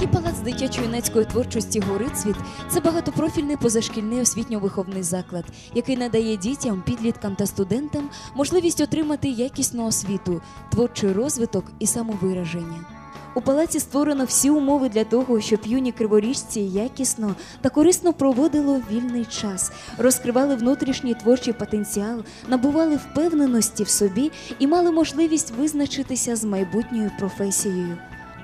Міський палац дитячо-юнацької творчості Горицвіт це багатопрофільний позашкільний освітньо-виховний заклад, який надає дітям, підліткам та студентам можливість отримати якісну освіту, творчий розвиток і самовираження. У палаці створено всі умови для того, щоб юні криворіжці якісно та корисно проводили вільний час, розкривали внутрішній творчий потенціал, набували впевненості в собі і мали можливість визначитися з майбутньою професією.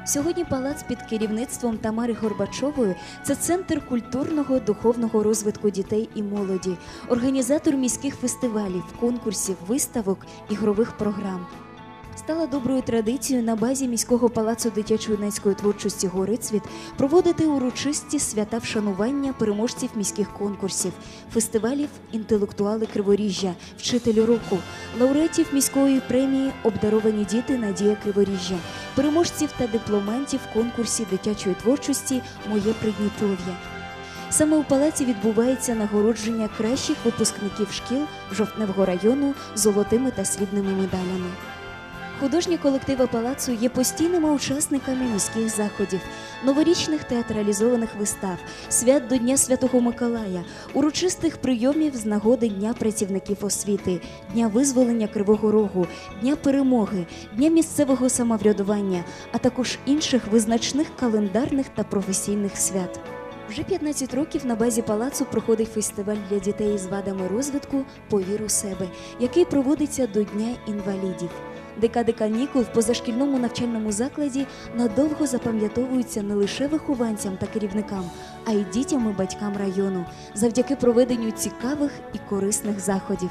Сьогодні палац під керівництвом Тамари Горбачової це центр культурного духовного розвитку дітей і молоді, організатор міських фестивалів, конкурсів, виставок, ігрових програм. Стала доброю традицією на базі міського палацу дитячо-юнацької творчості Горицвіт проводити урочисті свята вшанування переможців міських конкурсів, фестивалів інтелектуали Криворіжжя, вчителю року, лауреатів міської премії Обдаровані діти Надія Криворіжжя, переможців та дипломантів конкурсі дитячої творчості Моє Придніпров'я. Саме у палаці відбувається нагородження кращих випускників шкіл Жовтневого району золотими та срібними медалями. Художні колективи палацу є постійними учасниками міських заходів, новорічних театралізованих вистав, свят до Дня Святого Миколая, урочистих прийомів з нагоди Дня працівників освіти, Дня визволення Кривого Рогу, Дня перемоги, Дня місцевого самоврядування, а також інших визначних календарних та професійних свят. Вже 15 років на базі палацу проходить фестиваль для дітей з вадами розвитку Повір у себе, який проводиться до Дня інвалідів. Декади канікул в позашкільному навчальному закладі надовго запам'ятовуються не лише вихованцям та керівникам, а й дітям і батькам району завдяки проведенню цікавих і корисних заходів.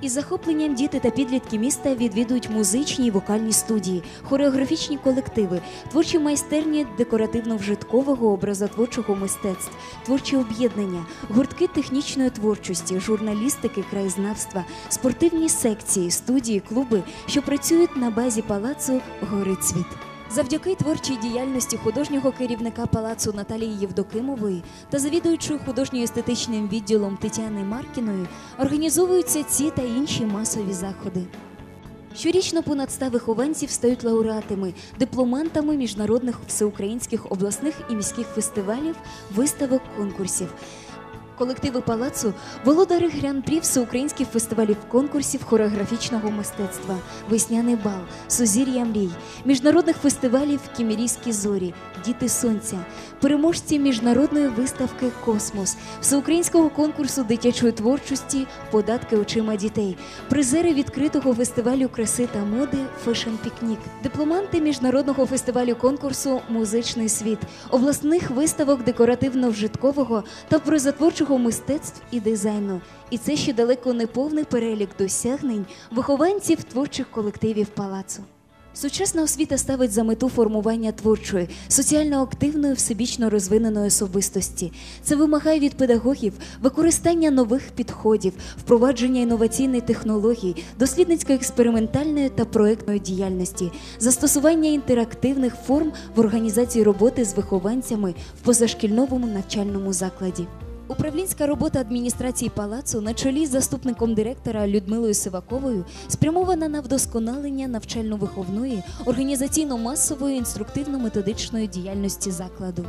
Із захопленням діти та підлітки міста відвідують музичні і вокальні студії, хореографічні колективи, творчі майстерні декоративно-вжиткового образотворчого мистецтв, творчі об'єднання, гуртки технічної творчості, журналістики, краєзнавства, спортивні секції, студії, клуби, що працюють на базі палацу Горицвіт. Завдяки творчій діяльності художнього керівника палацу Наталії Євдокимової та завідуючої художньо-естетичним відділом Тетяни Маркіної організовуються ці та інші масові заходи. Щорічно понад 100 вихованців стають лауреатами, дипломантами міжнародних всеукраїнських обласних і міських фестивалів, виставок, конкурсів. Колективи палацу володари гран-прі всеукраїнських фестивалів конкурсів хореографічного мистецтва, Весняний бал, Сузір'я мрій, міжнародних фестивалів Кімірійські зорі, Діти Сонця, переможці міжнародної виставки Космос, всеукраїнського конкурсу дитячої творчості Податки очима дітей, призери відкритого фестивалю краси та моди Фешн Пікнік, дипломанти міжнародного фестивалю конкурсу Музичний світ, обласних виставок декоративно-вжиткового та прозатворчого мистецтв і дизайну. І це ще далеко не повний перелік досягнень вихованців творчих колективів палацу. Сучасна освіта ставить за мету формування творчої, соціально активної, всебічно розвиненої особистості. Це вимагає від педагогів використання нових підходів, впровадження інноваційних технологій, дослідницько-експериментальної та проектної діяльності, застосування інтерактивних форм в організації роботи з вихованцями в позашкільному навчальному закладі. Управлінська робота адміністрації палацу на чолі з заступником директора Людмилою Сиваковою спрямована на вдосконалення навчально-виховної, організаційно-масової інструктивно-методичної діяльності закладу.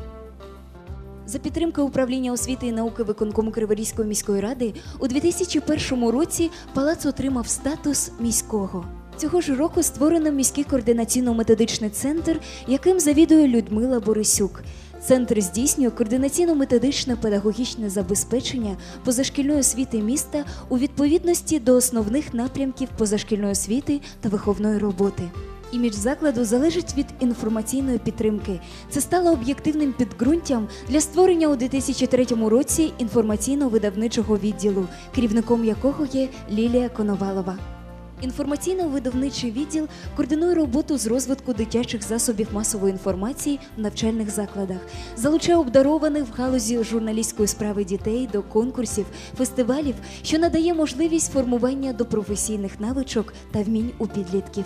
За підтримки управління освіти і науки виконкому Криворізької міської ради у 2001 році палац отримав статус міського. Цього ж року створено міський координаційно-методичний центр, яким завідує Людмила Борисюк. Центр здійснює координаційно-методичне педагогічне забезпечення позашкільної освіти міста у відповідності до основних напрямків позашкільної освіти та виховної роботи. Імідж закладу залежить від інформаційної підтримки. Це стало об'єктивним підґрунтям для створення у 2003 році інформаційно-видавничого відділу, керівником якого є Лілія Коновалова. Інформаційно-видавничий відділ координує роботу з розвитку дитячих засобів масової інформації в навчальних закладах, залучає обдарованих в галузі журналістської справи дітей до конкурсів, фестивалів, що надає можливість формування до професійних навичок та вмінь у підлітків.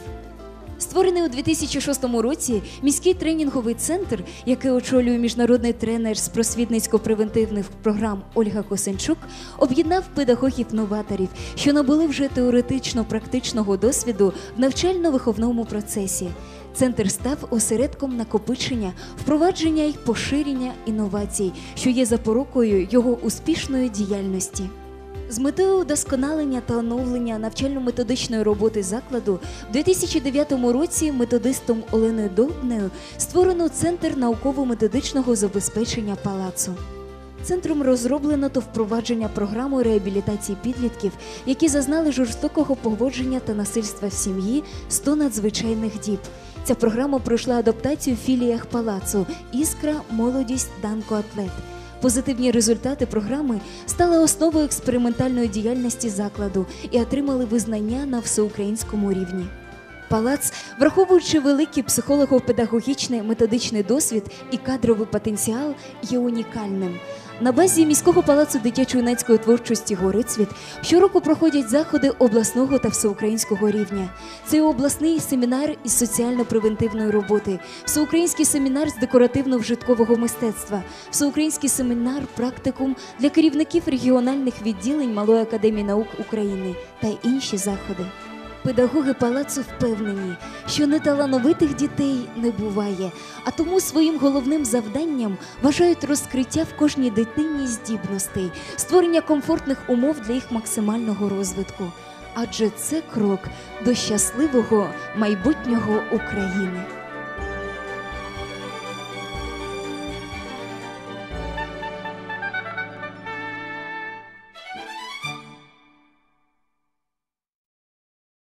Створений у 2006 році міський тренінговий центр, який очолює міжнародний тренер з просвітницько-превентивних програм Ольга Косенчук, об'єднав педагогів-новаторів, що набули вже теоретично-практичного досвіду в навчально-виховному процесі. Центр став осередком накопичення, впровадження й поширення інновацій, що є запорукою його успішної діяльності. З метою удосконалення та оновлення навчально-методичної роботи закладу в 2009 році методистом Оленою Довбнею створено Центр науково-методичного забезпечення палацу. Центром розроблено та впровадження програми реабілітації підлітків, які зазнали жорстокого поводження та насильства в сім'ї 100 надзвичайних діб. Ця програма пройшла адаптацію в філіях палацу Іскра, молодість, Данко Атлет. Позитивні результати програми стали основою експериментальної діяльності закладу і отримали визнання на всеукраїнському рівні. Палац, враховуючи великий психолого-педагогічний методичний досвід і кадровий потенціал, є унікальним. На базі міського палацу дитячо-юнацької творчості Горицвіт щороку проходять заходи обласного та всеукраїнського рівня. Це обласний семінар із соціально-превентивної роботи, всеукраїнський семінар з декоративно-вжиткового мистецтва, всеукраїнський семінар практикум для керівників регіональних відділень Малої академії наук України та інші заходи. Педагоги палацу впевнені, що неталановитих дітей не буває, а тому своїм головним завданням вважають розкриття в кожній дитині здібностей, створення комфортних умов для їх максимального розвитку. Адже це крок до щасливого майбутнього України.